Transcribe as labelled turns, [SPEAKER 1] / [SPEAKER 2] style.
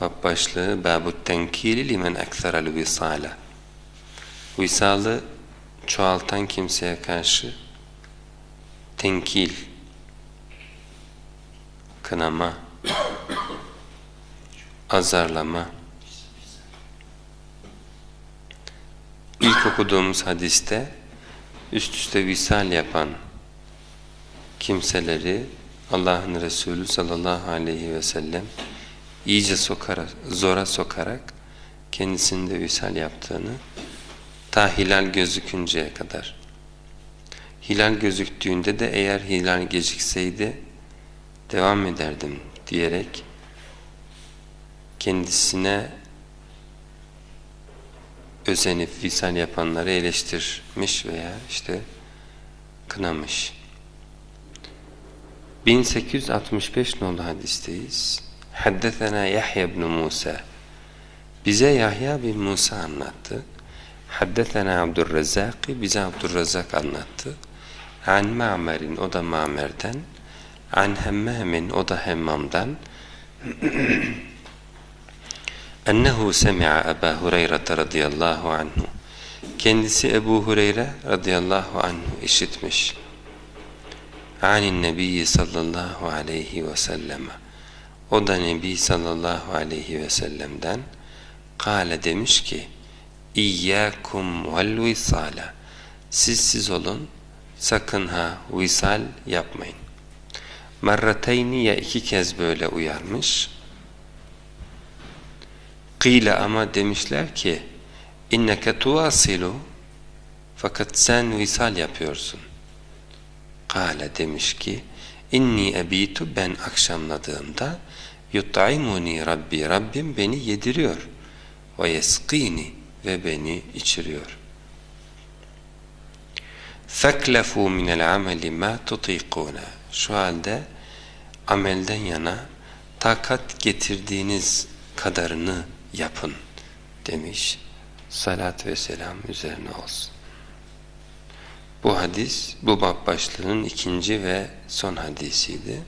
[SPEAKER 1] Bab başlığı Babu tenkili limen ekserel visala. Visalı çoğaltan kimseye karşı tenkil, kınama, azarlama. İlk okuduğumuz hadiste üst üste visal yapan kimseleri Allah'ın Resulü sallallahu aleyhi ve sellem iyice sokarak, zora sokarak kendisinde visal yaptığını ta hilal gözükünceye kadar. Hilal gözüktüğünde de eğer hilal gecikseydi devam ederdim diyerek kendisine özenip visal yapanları eleştirmiş veya işte kınamış. 1865 nolu hadisteyiz. Haddesena Yahya ibn Musa. Bize Yahya bin Musa anlattı. Haddesena Abdurrezzaki bize Abdurrezzak anlattı. An Ma'mer'in o da Ma'mer'den. An Hemmamin o da Hemmam'dan. Ennehu semi'a Eba Hureyre radıyallahu anhu. Kendisi Ebu Hureyre radıyallahu anhu işitmiş. Anin Nebi sallallahu aleyhi ve selleme. O da Nebi sallallahu aleyhi ve sellem'den kâle demiş ki İyyâkum vel visâle Siz siz olun sakın ha visal yapmayın. Merrateyni ya iki kez böyle uyarmış. Kıyle ama demişler ki inneke tuvasilu fakat sen visal yapıyorsun. Kale demiş ki inni ebitu ben akşamladığımda yut'imuni Rabbi Rabbim beni yediriyor ve yeskini ve beni içiriyor. Feklefu minel ameli ma tutikuna şu halde amelden yana takat getirdiğiniz kadarını yapın demiş. Salat ve selam üzerine olsun. Bu hadis bu bab başlığının ikinci ve son hadisiydi.